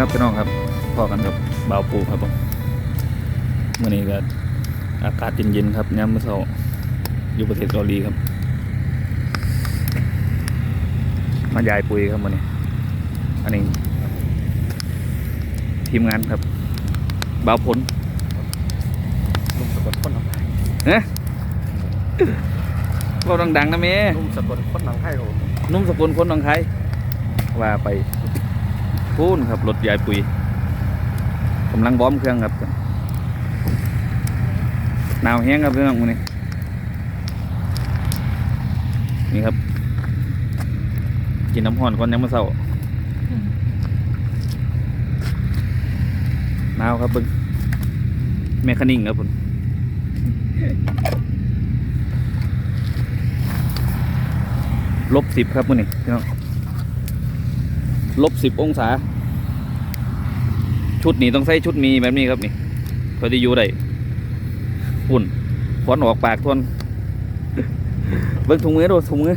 ครับพี่น้องครับพอกันกับบ่าวปูครับผมมื่อนี้ก็อากาศเย็นๆครับยามมื้อเช้าอยู่ประเทศเกาหลีครับ มายายปุ๋ยครับมื่อนี้อันนี้ทีมงานครับบ่าวผลลุงสกลคนหนังไทยเฮ้เราดังๆนะเมลุงสกลคนหนังไทยครับผมนุ่มสกุลคนหนองคายว่าไป พูนครับรถยายปุ๋ยกำลังบอมเครื่องครับหนาวแห้งครับพี่น้องมื้อนี้นี่ครับ กินน้ำห่อนก่อนยังมาเศร้าหนาวครับเบิ่งแมคานิ่งครับผมลบสิบครับมื้อนี้พี่น้อง ลบสิบองศา ชุดนี้ต้องใส่ชุดมีแบบนี้ครับนี่พอที่อยู่ได้อุ่นควันออกปากทวนเบิ้งถุงมือดูถุงมือ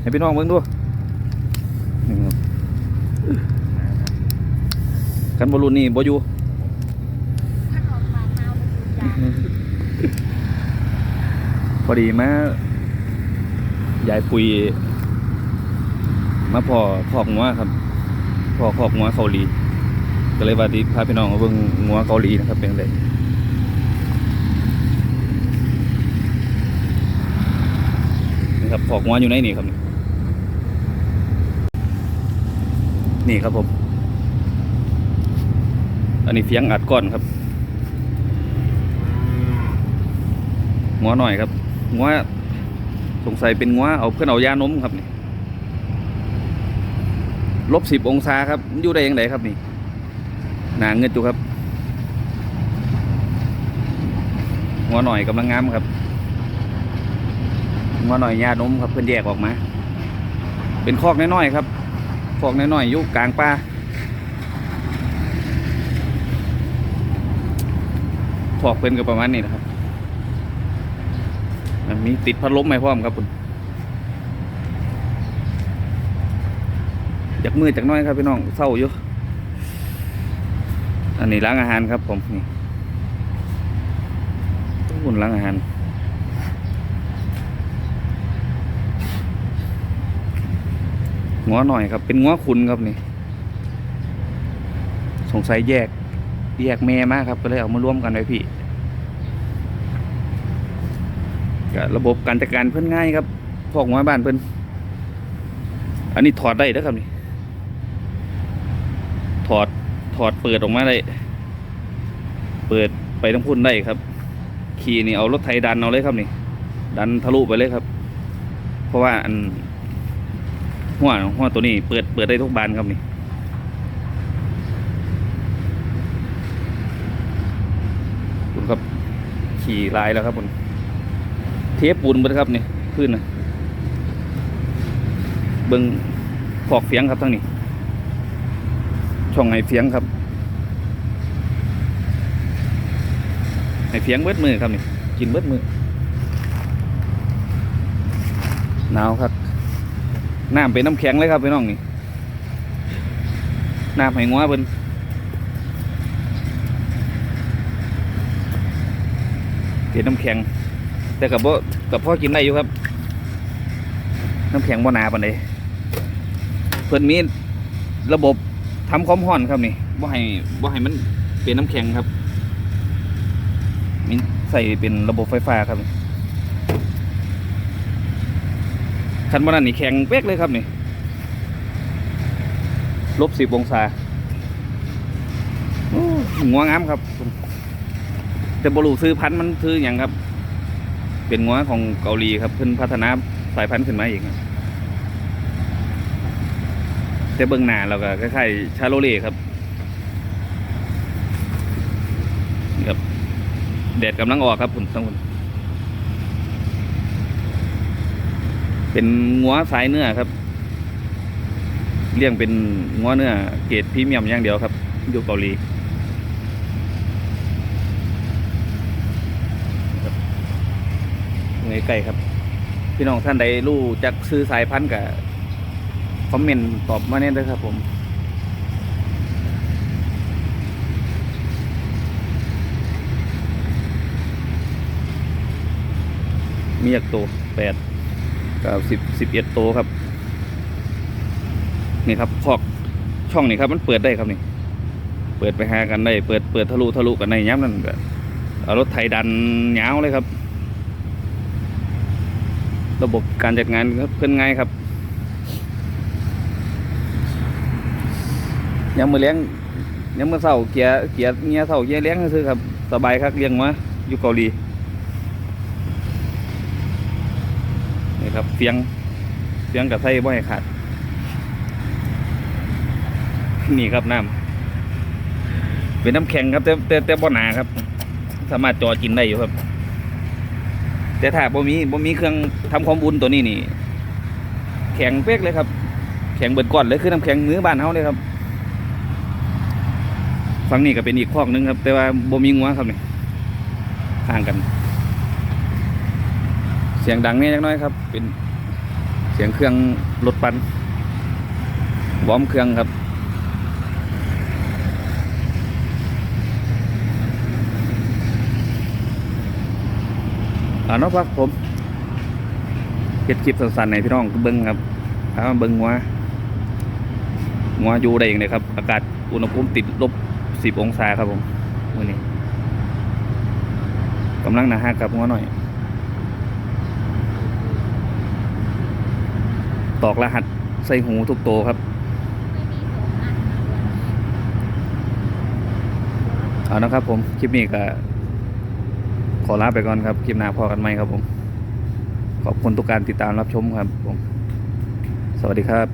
ให้พี่น้องเบิ้งดูนี่ครับกันบอลลูนนี่บอยู่ถ้าออกมาเมาเลยูพอดีมายายปุยมาพอขอกงัวครับ พอขอกงัวเกาหลีก็เลยว่าที่พาพี่น้องมาเบิ่งงัวเกาหลีนะครับเป็นไงนี่ครับขอกงัวอยู่ในนี่ครับนี่นี่ครับผม อันนี้เฟียงอัดก้อนครับงัวหน่อยครับงัวสงสัยเป็นงัวเอาเพื่อนเอายานมครับนี่ ลบสิบองศาครับอยู่ได้ยังไงครับนี่หนาเงินจุครับงัวหน่อยกำลังงามครับงัวหน่อยยานมครับเพื่อนแยกออกมา เป็นคอกน้อยๆครับคอกน้อยๆอยู่กลางป่าคอกเพื่อนก็ประมาณนี้นะครับ มีติดพัดลมไหมพร้อมครับคุณ จากมือจากน้อยครับพี่น้องเศร้าอยู่อันนี้ร้านอาหารครับผมนี่คุณร้านอาหารง้อหน่อยครับ เป็นง้อคุณครับนี่ สงสัยแยก แยกแม่มากครับ ก็เลยเอามาร่วมกันไว้พี่ก็ระบบการจัดการเพิ่นง่ายครับพอกหัวบ้านเพิ่นอันนี้ถอดได้เด้อครับนี่ ถอดถอดเปิดออกมาได้ เปิดไปทั้งพุ่นได้ครับ ขี่นี่เอารถไถดันเอาเลยครับนี่ ดันทะลุไปเลยครับ เพราะว่าอันหัวหัวตัวนี้เปิดเปิดได้ทุกบานครับนี่คุณครับ ขี่ลายแล้วครับคุณเทปปูนเบิดครับนี่พื้นนะเบิ้งขอกเฟียงครับทั้งนี้ ช่องไห้เฟียงครับไห้เฟียงเบิดมือครับนี่กินเบิดมือหนาวครับน้ำเป็นน้ำแข็งเลยครับพี่น้องนี่น้ำไห้งัวเพิ่นเป็นน้ำแข็ง แต่กับบ่กับพ่อกินได้อยู่ครับ น้ำแข็งบ่หนาปานใดเพิ่นมีระบบ ทำความร้อนครับนี่บ่ให้บ่ให้มันเป็นน้ำแข็งครับมีใส่เป็นระบบไฟฟ้าครับคันบ่นั้นนี่แข็งเป๊กเลยครับนี่ลบสิบองศาโอ้งัวงามครับ แต่บรูซื้อพันธุ์มันซื้ออย่างครับ เป็นงัวของเกาหลีครับเพิ่นพัฒนาสายพันธุ์ขึ้นมาอีกครับ แต่เบื้องหน้าเราก็คล้ายๆชาโลเล่ครับครับแดดกำลังออกครับผมทั้งคนเป็นงัวสายเนื้อครับ เลี้ยงเป็นงัวเนื้อเกรดพรีเมียมอย่างเดียวครับอยู่เกาหลีใกล้ๆครับ พี่น้องท่านใดรู้จักซื้อสายพันธุ์กับ คอมเมนต์ตอบมาเนี่ยด้วยครับผมมีอยากโตแปดกับสิบสิบเอ็ดโตครับ นี่ครับพอกช่องนี่ครับมันเปิดได้ครับนี่ เปิดไปหากันได้ เปิดเปิดทะลุทะลุกันได้ย้ำนั่นก็เอารถไถดันเงาเลยครับ ระบบการจัดงานครับเพื่อนง่ายครับ ยามมือเลี้ยงยามมือเศร้าเกียร์เกียร์เงี้ยเศร้าเกียเลี้ยงซื้อครับสบายครับเลี้ยงมาอยู่เกาหลีนี่ครับเฟียงเฟียงกับไส้บ่ให้ขาดนี่ครับน้ำเป็นน้ำแข็งครับแต่แต่แต่บ่หนาครับ สามารถจอกินได้อยู่ครับ แต่ถ้าบ่มีบ่มีเครื่องทำความอุ่นตัวนี้นี่ แข็งเป๊กเลยครับ แข็งเบิดก้อนเลยคือน้ำแข็งมือบ้านเฮาเลยครับ ฝั่งนี้ก็เป็นอีกคอกหนึงครับ แต่ว่าบ่มีงัวครับนี่ห่างกัน เสียงดังเนี่ยจักน้อยครับ เป็นเสียงเครื่องรถปันวอมเครื่องครับอ่าเนาะพักผมเก็ดคลิปสั้นๆในพี่น้องเบิ้งครับถ้ามาเบิ้งว่างัวอยู่ได้ยังไงครับ อากาศอุณหภูมิติดลบ สิบองศาครับผมมือนี้กำลังหนาหักครับงัวหน่อย ตอกรหัสใส่หูทุกโตวครับเอานะครับผม คลิปนี้ก็ขอลาไปก่อนครับ คลิปหน้าพอกันไหมครับผม ขอบคุณทุกการติดตามรับชมครับผม สวัสดีครับ